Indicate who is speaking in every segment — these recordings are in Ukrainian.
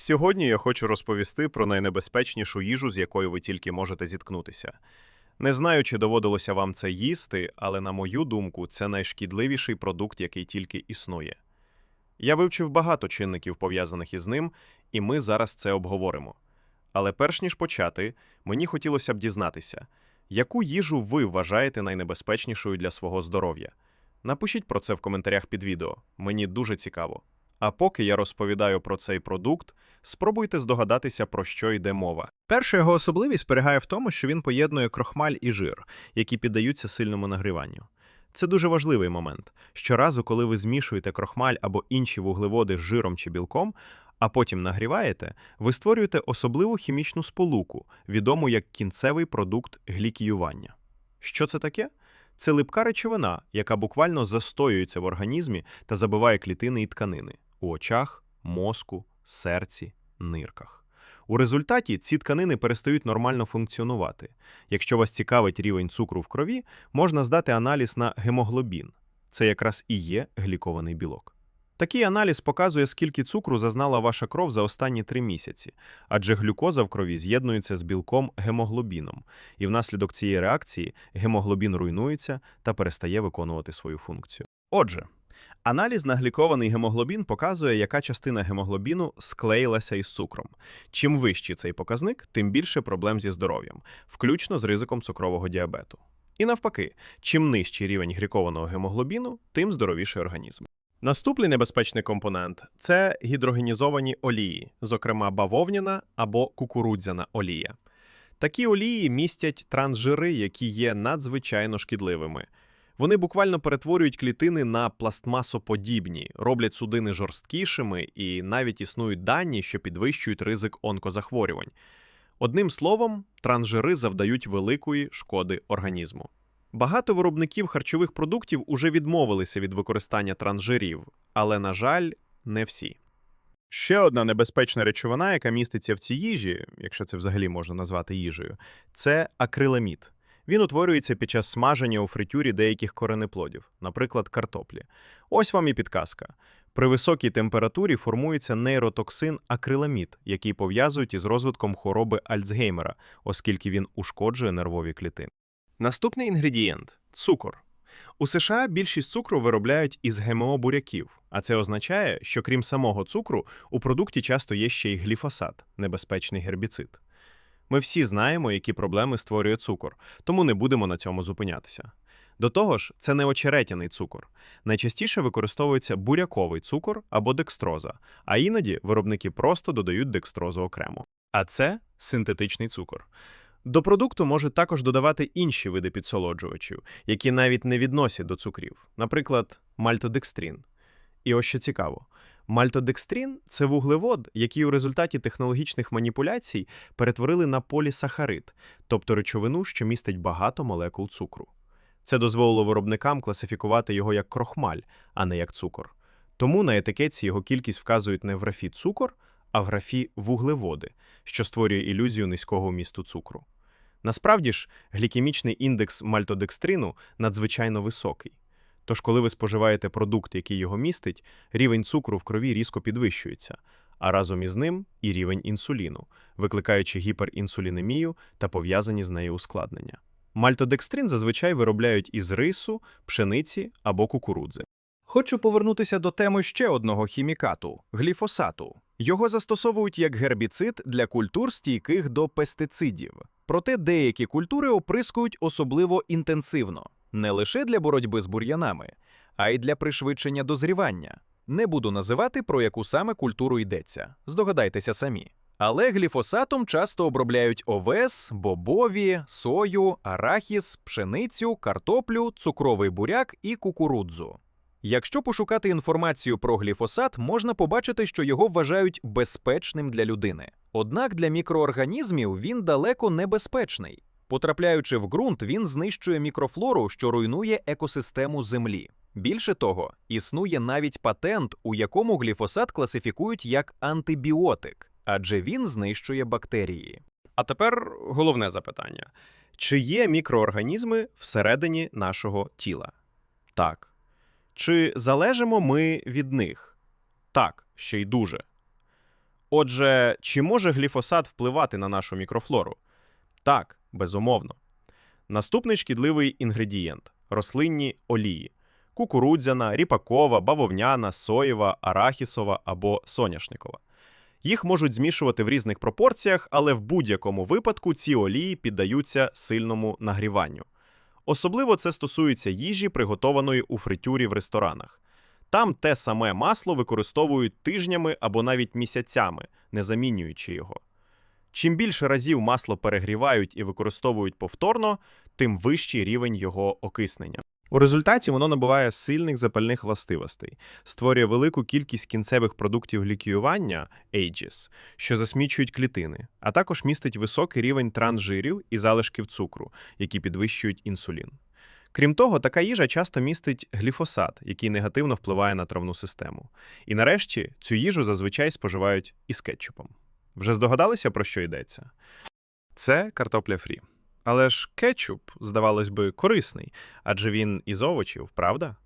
Speaker 1: Сьогодні я хочу розповісти про найнебезпечнішу їжу, з якою ви тільки можете зіткнутися. Не знаю, чи доводилося вам це їсти, але на мою думку, це найшкідливіший продукт, який тільки існує. Я вивчив багато чинників, пов'язаних із ним, і ми зараз це обговоримо. Але перш ніж почати, мені хотілося б дізнатися, яку їжу ви вважаєте найнебезпечнішою для свого здоров'я? Напишіть про це в коментарях під відео. Мені дуже цікаво. А поки я розповідаю про цей продукт, спробуйте здогадатися, про що йде мова.
Speaker 2: Перша його особливість полягає в тому, що він поєднує крохмаль і жир, які піддаються сильному нагріванню. Це дуже важливий момент. Щоразу, коли ви змішуєте крохмаль або інші вуглеводи з жиром чи білком, а потім нагріваєте, ви створюєте особливу хімічну сполуку, відому як кінцевий продукт глікіювання. Що це таке? Це липка речовина, яка буквально застоюється в організмі та забиває клітини і тканини у очах, мозку, серці, нирках. У результаті ці тканини перестають нормально функціонувати. Якщо вас цікавить рівень цукру в крові, можна здати аналіз на гемоглобін. Це якраз і є глікований білок. Такий аналіз показує, скільки цукру зазнала ваша кров за останні три місяці, адже глюкоза в крові з'єднується з білком гемоглобіном, і внаслідок цієї реакції гемоглобін руйнується та перестає виконувати свою функцію. Отже, аналіз на глікований гемоглобін показує, яка частина гемоглобіну склеїлася із цукром. Чим вищий цей показник, тим більше проблем зі здоров'ям, включно з ризиком цукрового діабету. І навпаки, чим нижчий рівень глікованого гемоглобіну, тим здоровіший організм. Наступний небезпечний компонент це гідрогенізовані олії, зокрема бавовняна або кукурудзяна олія. Такі олії містять трансжири, які є надзвичайно шкідливими. Вони буквально перетворюють клітини на пластмасоподібні, роблять судини жорсткішими і навіть існують дані, що підвищують ризик онкозахворювань. Одним словом, трансжири завдають великої шкоди організму. Багато виробників харчових продуктів уже відмовилися від використання трансжирів, але, на жаль, не всі. Ще одна небезпечна речовина, яка міститься в цій їжі, якщо це взагалі можна назвати їжею, це акриламід. Він утворюється під час смаження у фритюрі деяких коренеплодів, наприклад, картоплі. Ось вам і підказка. При високій температурі формується нейротоксин акриламід, який пов'язують із розвитком хвороби Альцгеймера, оскільки він ушкоджує нервові клітини. Наступний інгредієнт цукор. У США більшість цукру виробляють із ГМО буряків, а це означає, що крім самого цукру, у продукті часто є ще й гліфосат небезпечний гербіцид. Ми всі знаємо, які проблеми створює цукор, тому не будемо на цьому зупинятися. До того ж, це не очеретяний цукор. Найчастіше використовується буряковий цукор або декстроза, а іноді виробники просто додають декстрозу окремо. А це синтетичний цукор. До продукту можуть також додавати інші види підсолоджувачів, які навіть не відносять до цукрів, наприклад, мальтодекстрін. І ось що цікаво: мальтодекстрін це вуглевод, який у результаті технологічних маніпуляцій перетворили на полісахарид, тобто речовину, що містить багато молекул цукру. Це дозволило виробникам класифікувати його як крохмаль, а не як цукор. Тому на етикетці його кількість вказують не в графі цукор, а в графі вуглеводи, що створює ілюзію низького вмісту цукру. Насправді ж, глікемічний індекс мальтодекстрину надзвичайно високий. Тож, коли ви споживаєте продукт, який його містить, рівень цукру в крові різко підвищується, а разом із ним і рівень інсуліну, викликаючи гіперінсулінемію та пов'язані з нею ускладнення. Мальтодекстрин зазвичай виробляють із рису, пшениці або кукурудзи. Хочу повернутися до теми ще одного хімікату гліфосату. Його застосовують як гербіцид для культур, стійких до пестицидів. Проте деякі культури оприскують особливо інтенсивно, не лише для боротьби з бур'янами, а й для пришвидшення дозрівання. Не буду називати, про яку саме культуру йдеться, здогадайтеся самі. Але гліфосатом часто обробляють овес, бобові, сою, арахіс, пшеницю, картоплю, цукровий буряк і кукурудзу. Якщо пошукати інформацію про гліфосат, можна побачити, що його вважають безпечним для людини. Однак для мікроорганізмів він далеко небезпечний. Потрапляючи в ґрунт, він знищує мікрофлору, що руйнує екосистему землі. Більше того, існує навіть патент, у якому гліфосат класифікують як антибіотик, адже він знищує бактерії. А тепер головне запитання: чи є мікроорганізми всередині нашого тіла? Так. Чи залежимо ми від них? Так, ще й дуже.
Speaker 1: Отже, чи може гліфосат впливати на нашу мікрофлору? Так, безумовно. Наступний шкідливий інгредієнт рослинні олії: кукурудзяна, ріпакова, бавовняна, соєва, арахісова або соняшникова. Їх можуть змішувати в різних пропорціях, але в будь-якому випадку ці олії піддаються сильному нагріванню. Особливо це стосується їжі, приготованої у фритюрі в ресторанах. Там те саме масло використовують тижнями або навіть місяцями, не замінюючи його. Чим більше разів масло перегрівають і використовують повторно, тим вищий рівень його окиснення.
Speaker 2: У результаті воно набуває сильних запальних властивостей, створює велику кількість кінцевих продуктів глікіювання AGES, що засмічують клітини, а також містить високий рівень трансжирів і залишків цукру, які підвищують інсулін. Крім того, така їжа часто містить гліфосат, який негативно впливає на травну систему. І нарешті цю їжу зазвичай споживають із кетчупом. Вже здогадалися, про що йдеться? Це картопля фрі. Але ж кетчуп, здавалось би, корисний, адже він із овочів, правда?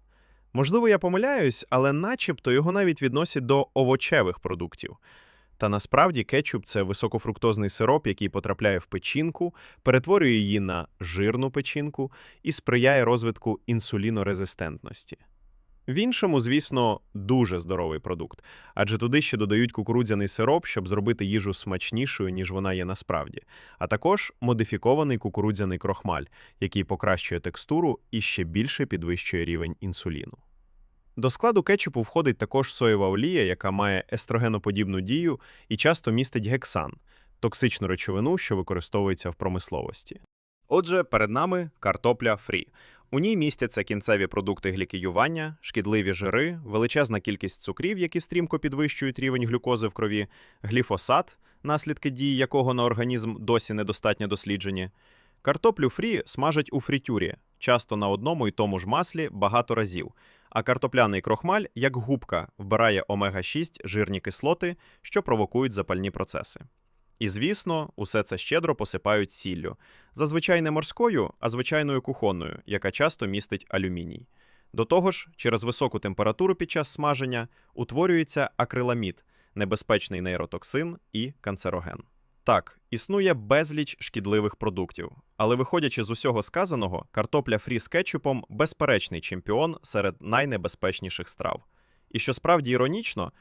Speaker 2: Можливо, я помиляюсь, але начебто його навіть відносять до овочевих продуктів. Та насправді кетчуп це високофруктозний сироп, який потрапляє в печінку, перетворює її на жирну печінку і сприяє розвитку інсулінорезистентності. В іншому, звісно, дуже здоровий продукт, адже туди ще додають кукурудзяний сироп, щоб зробити їжу смачнішою, ніж вона є насправді, а також модифікований кукурудзяний крохмаль, який покращує текстуру і ще більше підвищує рівень інсуліну. До складу кетчупу входить також соєва олія, яка має естрогеноподібну дію і часто містить гексан токсичну речовину, що використовується в промисловості. Отже, перед нами картопля фрі. У ній містяться кінцеві продукти глікіювання, шкідливі жири, величезна кількість цукрів, які стрімко підвищують рівень глюкози в крові, гліфосат, наслідки дії якого на організм досі недостатньо досліджені. Картоплю фрі смажать у фритюрі, часто на одному і тому ж маслі багато разів, а картопляний крохмаль, як губка, вбирає омега-6 жирні кислоти, що провокують запальні процеси. І, звісно, усе це щедро посипають сіллю. Зазвичай не морською, а звичайною кухонною, яка часто містить алюміній. До того ж, через високу температуру під час смаження утворюється акриламід, небезпечний нейротоксин і канцероген. Так, існує безліч шкідливих продуктів, але виходячи з усього сказаного, картопля фрі з кетчупом безперечний чемпіон серед найнебезпечніших страв. І що справді іронічно,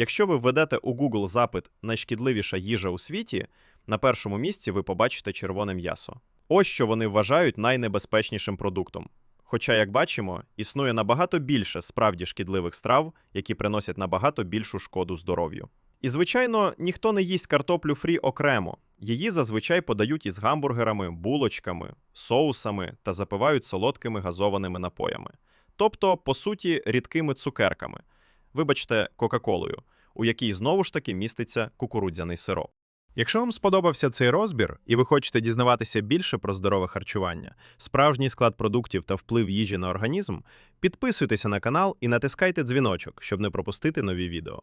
Speaker 2: якщо ви введете у Google запит найшкідливіша їжа у світі, на першому місці ви побачите червоне м'ясо. Ось що вони вважають найнебезпечнішим продуктом. Хоча, як бачимо, існує набагато більше справді шкідливих страв, які приносять набагато більшу шкоду здоров'ю. І, звичайно, ніхто не їсть картоплю фрі окремо. Її зазвичай подають із гамбургерами, булочками, соусами та запивають солодкими газованими напоями. Тобто, по суті, рідкими цукерками. Вибачте, Кока-Колою, у якій знову ж таки міститься кукурудзяний сироп. Якщо вам сподобався цей розбір і ви хочете дізнаватися більше про здорове харчування, справжній склад продуктів та вплив їжі на організм, підписуйтеся на канал і натискайте дзвіночок, щоб не пропустити нові відео.